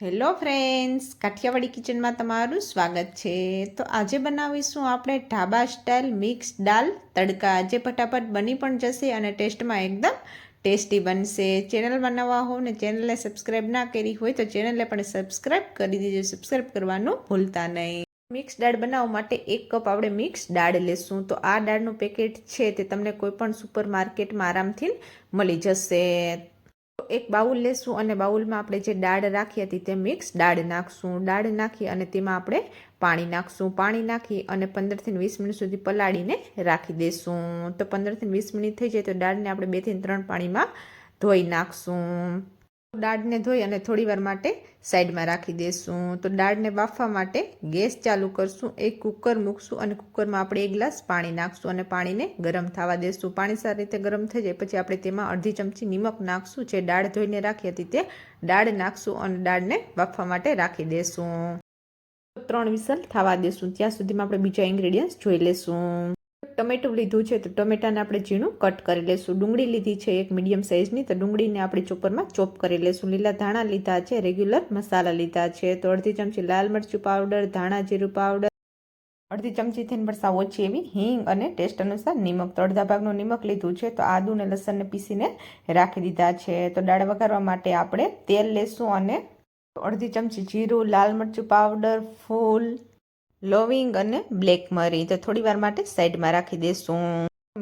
Hello friends, Kathiawadi કિચનમાં તમારું સ્વાગત છે. તો આજે બનાવીશું આપણે ઢાબા સ્ટાઇલ મિક્સ દાલ તડકા. જે ફટાફટ બની પણ જશે અને ટેસ્ટમાં એકદમ ટેસ્ટી બનશે. ચેનલમાં નવા હો ને ચેનલને સબસ્ક્રાઈબ ના કરી હોય તો ચેનલને પણ સબસ્ક્રાઈબ કરી દેજો. સબસ્ક્રાઈબ કરવાનું ભૂલતા નહીં. મિક્સ દાળ બનાવવા માટે એક કપ આપણે મિક્સ દાળ લેશું. તો આ દાળનું પેકેટ છે તે તમને કોઈ પણ સુપર માર્કેટમાં આરામથી મળી જશે. એક બાઉલ લેશું અને બાઉલમાં આપણે જે દાળ રાખી હતી તે મિક્સ દાળ નાખશું. દાળ નાખી અને તેમાં આપણે પાણી નાખશું. પાણી નાખી અને પંદરથી વીસ મિનિટ સુધી પલાળીને રાખી દઈશું તો પંદરથી વીસ મિનિટ થઈ જાય તો દાળને આપણે બેથી ત્રણ પાણીમાં ધોઈ નાખશું. દાળને ધોઈ અને થોડી વાર માટે સાઈડમાં રાખી દઈશું તો દાળને બાફવા માટે ગેસ ચાલુ કરશું, એક કુકર મૂકશું અને કુકરમાં આપણે એક ગ્લાસ પાણી નાખશું અને પાણીને ગરમ થવા દઈશું પાણી સારી રીતે ગરમ થઈ જાય, પછી આપણે તેમાં અડધી ચમચી નિમક નાખશું. જે દાળ ધોઈને રાખી હતી તે દાળ નાખશું અને દાળને બાફવા માટે રાખી દઈશું ત્રણ વિસલ થવા દઈશું ત્યાં સુધીમાં આપણે બીજા ઇન્ગ્રેડિયન્ટ્સ જોઈ લેશું. ટમેટું લીધું છે તો ટમેટાને આપણે ઝીણું કટ કરી લેશું. ડુંગળી લીધી છે એક મીડિયમ સાઇઝની, તો ડુંગળીને આપણે ચોપરમાં ચોપ કરી લેશું. લીલા ધાણા લીધા છે, રેગ્યુલર મસાલા લીધા છે. તો અડધી ચમચી લાલ મરચું પાવડર, ધાણા જીરું પાવડર, અડધી ચમચીથી પણ સાવ ઓછી એવી હિંગ અને ટેસ્ટ અનુસાર નિમક. તો અડધા ભાગનું નિમક લીધું છે, તો આદુને લસણને પીસીને રાખી દીધા છે. તો દાળ વઘારવા માટે આપણે તેલ લેશું અને અડધી ચમચી જીરું, લાલ મરચું પાવડર, ફૂલ લોવિંગ અને બ્લેક મરી. તો થોડી વાર માટે સાઈડમાં રાખી દઈશું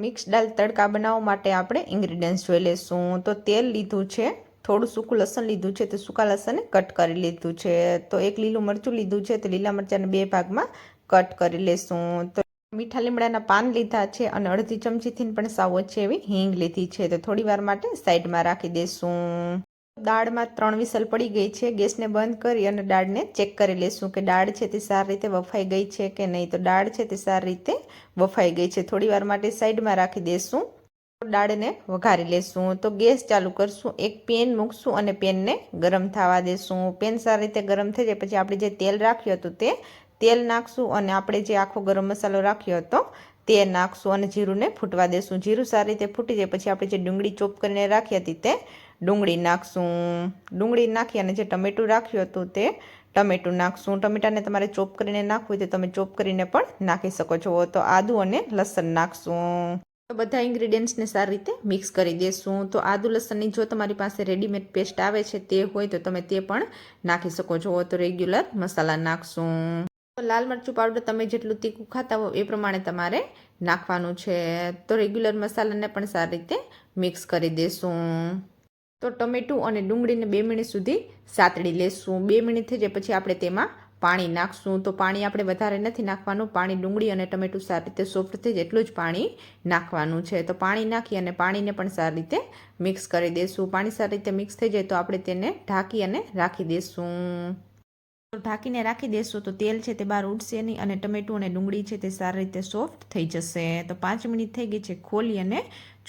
મિક્સ દાલ તડકા બનાવવા માટે આપણે ઇન્ગ્રીડિયન્ટ્સ જોઈ લઈશું તો તેલ લીધું છે, થોડું સૂકું લસણ લીધું છે, તો સૂકા લસણને કટ કરી લીધું છે. તો એક લીલું મરચું લીધું છે, તો લીલા મરચાંને બે ભાગમાં કટ કરી લેશું. તો મીઠા લીમડાના પાન લીધા છે અને અડધી ચમચીથી પણ સાવ ઓછી એવી હિંગ લીધી છે. તો થોડી માટે સાઈડમાં રાખી દઈશું દાળમાં ત્રણ વિસલ પડી ગઈ છે, ગેસને બંધ કરી અને દાળને ચેક કરી લેશું કે દાળ છે તે સારી રીતે વફાઈ ગઈ છે કે નહીં. તો દાળ છે તે સારી રીતે વફાઈ ગઈ છે. થોડી વાર માટે સાઈડમાં રાખી દઈશું દાળને વઘારી લેશું. તો ગેસ ચાલુ કરશું, એક પેન મૂકશું અને પેનને ગરમ થવા દેશું. પેન સારી રીતે ગરમ થઈ જાય, પછી આપણે જે તેલ રાખ્યું હતું તે તેલ નાખશું અને આપણે જે આખો ગરમ મસાલો રાખ્યો હતો તે નાખશું અને જીરુંને ફૂટવા દેશું. જીરું સારી રીતે ફૂટી જાય, પછી આપણે જે ડુંગળી ચોપ કરીને રાખી હતી તે ડુંગળી નાખશું. ડુંગળી નાખી અને જે ટમેટું રાખ્યું હતું તે ટમેટું નાખશું. ટમેટાને તમારે ચોપ કરીને નાખવું હોય તો તમે ચોપ કરીને પણ નાખી શકો છો. તો આદું અને લસણ નાખશું. તો બધા ઇન્ગ્રીડિયન્ટ્સને સારી રીતે મિક્સ કરી દેશું. તો આદુ લસણની જો તમારી પાસે રેડીમેડ પેસ્ટ આવે છે તે હોય તો તમે તે પણ નાખી શકો છો. તો રેગ્યુલર મસાલા નાખશું. તો લાલ મરચું પાવડર તમે જેટલું તીખું ખાતા હો એ પ્રમાણે તમારે નાખવાનું છે. તો રેગ્યુલર મસાલાને પણ સારી રીતે મિક્સ કરી દેશું. તો ટમેટું અને ડુંગળીને બે મિનિટ સુધી સાતડી લેશું. બે મિનિટ થઈ જાય પછી આપણે તેમાં પાણી નાખશું. તો પાણી આપણે વધારે નથી નાખવાનું. પાણી ડુંગળી અને ટમેટું સારી રીતે સોફ્ટ થઈ જાય એટલું જ પાણી નાખવાનું છે. તો પાણી નાખી અને પાણીને પણ સારી રીતે મિક્સ કરી દઈશું પાણી સારી રીતે મિક્સ થઈ જાય તો આપણે તેને ઢાંકી અને રાખી દઈશું ઢાંકીને રાખી દેશો તો તેલ છે તે બહાર ઉડશે નહીં અને ટમેટું અને ડુંગળી છે તે સારી રીતે સોફ્ટ થઈ જશે. તો પાંચ મિનિટ થઈ ગઈ છે ખોલી અને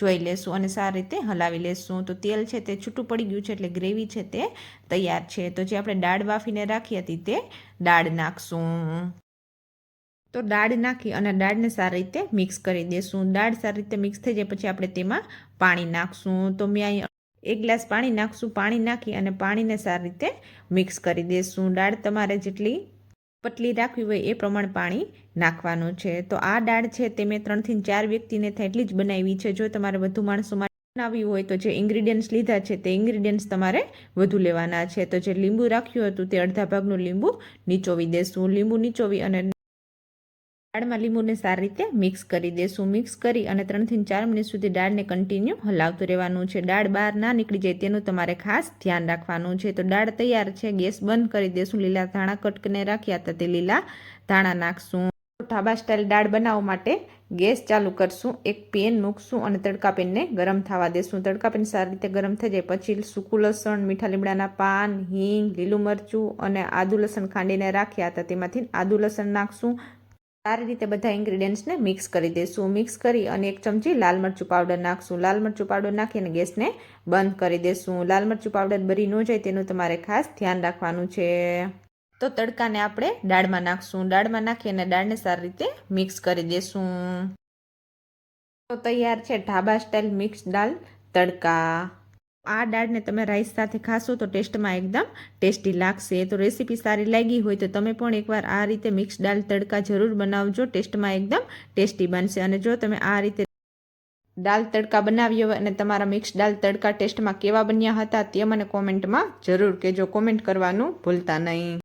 જોઈ લેશું અને સારી રીતે હલાવી લેશું. તો તેલ છે તે છૂટું પડી ગયું છે એટલે ગ્રેવી છે તે તૈયાર છે. તો જે આપણે દાળ બાફીને રાખી હતી તે દાળ નાખશું. તો દાળ નાખી અને દાળને સારી રીતે મિક્સ કરી દેશું. દાળ સારી રીતે મિક્સ થઈ જાય પછી આપણે તેમાં પાણી નાખશું. તો મેં એક ગ્લાસ પાણી નાખશું, પાણી નાખી અને પાણીને સારી રીતે મિક્સ કરી દઈશું દાળ તમારે જેટલી પટલી રાખવી હોય એ પ્રમાણે પાણી નાખવાનું છે. તો આ દાળ છે તે મેં ત્રણથી ચાર વ્યક્તિને થાય એટલી જ બનાવી છે. જો તમારે વધુ માણસો માટે બનાવવી હોય તો જે ઇન્ગ્રીડિયન્ટ્સ લીધા છે તે ઇન્ગ્રીડિયન્ટ્સ તમારે વધુ લેવાના છે. તો જે લીંબુ રાખ્યું હતું તે અડધા ભાગનું લીંબુ નીચોવી દેશું. લીંબુ નીચોવી અને દાળમાં લીંબુને સારી રીતે મિક્સ કરી દેશું. મિક્સ કરી અને ત્રણથી ચાર મિનિટ સુધી દાળને કન્ટિન્યુ હલાવતું રહેવાનું છે. દાળ બહાર ના નીકળી જાય તેનું તમારે ખાસ ધ્યાન રાખવાનું છે. તો દાળ તૈયાર છે, ગેસ બંધ કરી દેશું. લીલા ધાણા કટકને રાખ્યા હતા તે લીલા ધાણા નાખશું. ઢાબા સ્ટાઇલ દાળ બનાવવા માટે ગેસ ચાલુ કરશું. એક પેન મૂકશું અને તડકા પેનને ગરમ થવા દેશું. તડકા પેન સારી રીતે ગરમ થઈ જાય પછી સૂકું લસણ, મીઠા લીમડાના પાન, હિંગ, લીલું મરચું અને આદુ લસણ ખાંડીને રાખ્યા હતા. તેમાંથી આદુ લસણ નાખશું. સારી રીતે બધા ઇન્ગ્રીડિયન્ટ્સને મિક્સ કરી દઈશું. મિક્સ કરી અને એક ચમચી લાલ મરચું પાવડર નાખશું. લાલ મરચું પાવડર નાખીને ગેસને બંધ કરી દઈશું. લાલ મરચું પાવડર બરી ન જાય તેનું તમારે ખાસ ધ્યાન રાખવાનું છે. તો તડકાને આપણે દાળમાં નાખશું. દાળમાં નાખી અને દાળને સારી રીતે મિક્સ કરી દઈશું. તો તૈયાર છે ઢાબા સ્ટાઇલ મિક્સ દાળ તડકા. આ દાળને તમે રાઈસ સાથે ખાશો તો ટેસ્ટમાં એકદમ ટેસ્ટી લાગશે. તો રેસીપી સારી લાગી હોય તો તમે પણ એકવાર આ રીતે મિક્સ દાળ તડકા જરૂર બનાવજો. ટેસ્ટમાં એકદમ ટેસ્ટી બનશે. અને જો તમે આ રીતે દાલ તડકા બનાવ્યો અને તમારા મિક્સ દાલ તડકા ટેસ્ટમાં કેવા બન્યા હતા તે મને કોમેન્ટમાં જરૂર કહેજો. કોમેન્ટ કરવાનું ભૂલતા નહીં.